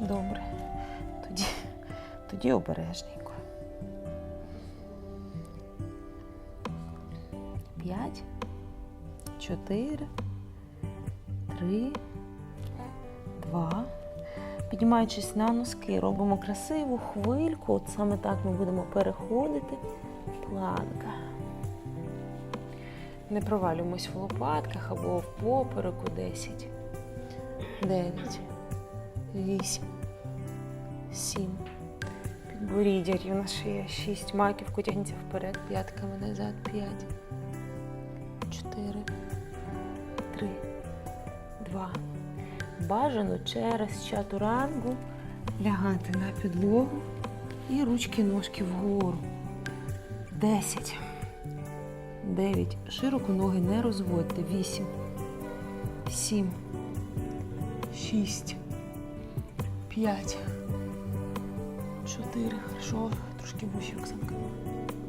Добре. Тоді, тоді обережненько. П'ять, чотири, три, два. Піднімаючись на носки, робимо красиву хвильку. От саме так ми будемо переходити. Планка. Не провалюємось в лопатках або в попереку 10, 9, 8, 7. Підборіддя рівна шия. 6. Маківку тягніться вперед. П'ятками назад. 5, 4, 3, 2. Бажано через чатурангу лягати на підлогу і ручки ножки вгору. 10. 9. Широко ноги не розводьте. 8. 7. 6. 5. 4. Хорошо. Трошки вище, Оксанка.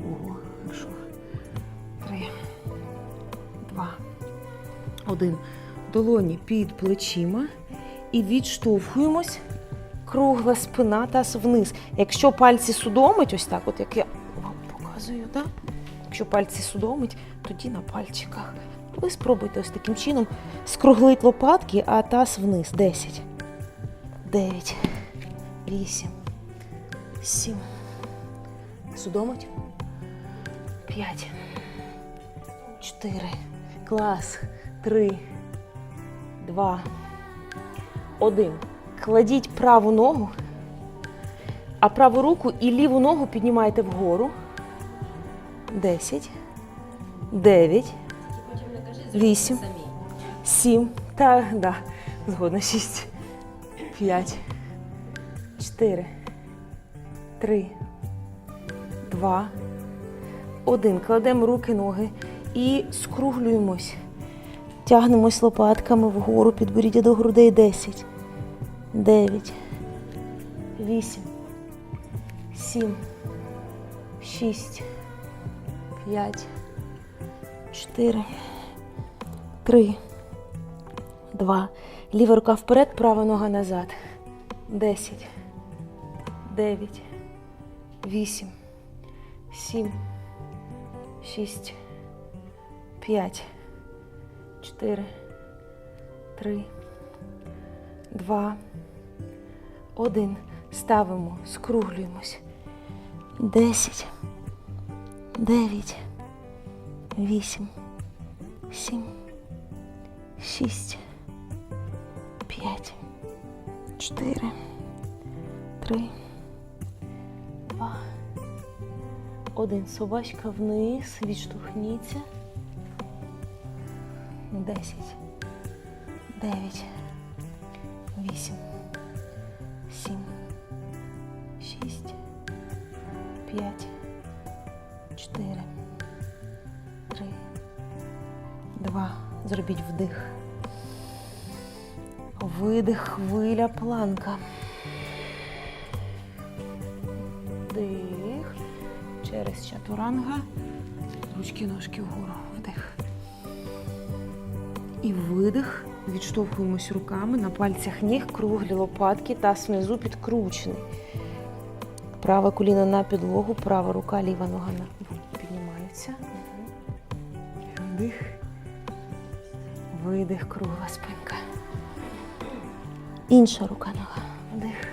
Ого, хорошо. 3. 2. 1. Долоні під плечима. І відштовхуємось. Кругла спина, таз вниз. Якщо пальці судомить, ось так, от як я вам показую, так? Якщо пальці судомить, тоді на пальчиках. Ви спробуйте ось таким чином скруглить лопатки, а таз вниз. 10, 9, 8, 7. Судомить. 5, 4. Клас. 3, 2, 1. Кладіть праву ногу, а праву руку і ліву ногу піднімайте вгору. 10, 9, 8, 7, та, да, згодна, 6, 5, 4, 3, 2, 1. Кладемо руки, ноги і скруглюємось. Тягнемось лопатками вгору, підборіддя до грудей 10, 9, 8, 7, 6, 5, 4, 3, 2. Ліва рука вперед, права нога назад. 10, 9, 8, 7, 6, 5, 4, 3, 2, 1. Ставимо, скруглюємось. 10, 9, 8, 7, 6, 5, 4, 3, 2, 1. Собачка вниз, відштовхніться. 10, 9, 8, 7, 6, 5, 4, 3, 2. Зробіть вдих. Видих, хвиля, планка. Вдих. Через чатуранга. Ручки, ножки вгору. Вдих. І видих. Відштовхуємось руками на пальцях ніг, круглі лопатки, таз внизу підкручений. Праве коліно на підлогу, права рука, ліва нога на піднімаються. Вдих. Видих, кругла спинка. Інша рука нога. Вдих.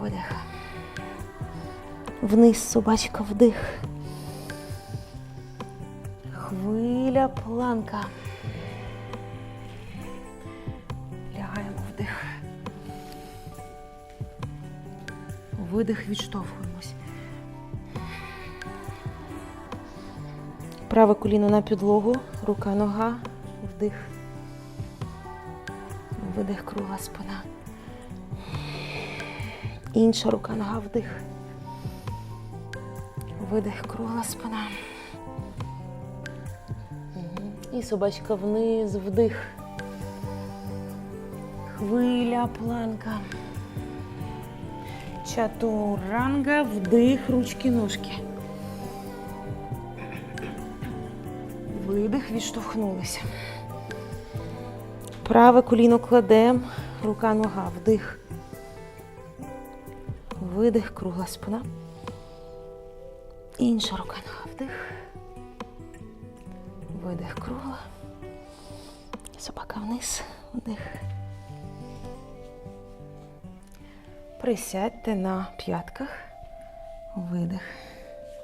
Видих. Вниз собачка вдих. Хвиля планка. Лягаємо вдих. Видих, відштовхуємось. Праве коліно на підлогу, рука, нога, вдих. Видих, кругла спина. Інша рука, нога, вдих. Видих, кругла спина. І собачка вниз, вдих. Хвиля, планка. Чатуранга, вдих, ручки, ножки. Видих, відштовхнулися. Праве коліно кладемо, рука, нога, вдих. Видих, кругла спина. Інша рука, нога, вдих. Видих, кругла. Собака вниз, вдих. Присядьте на п'ятках. Видих.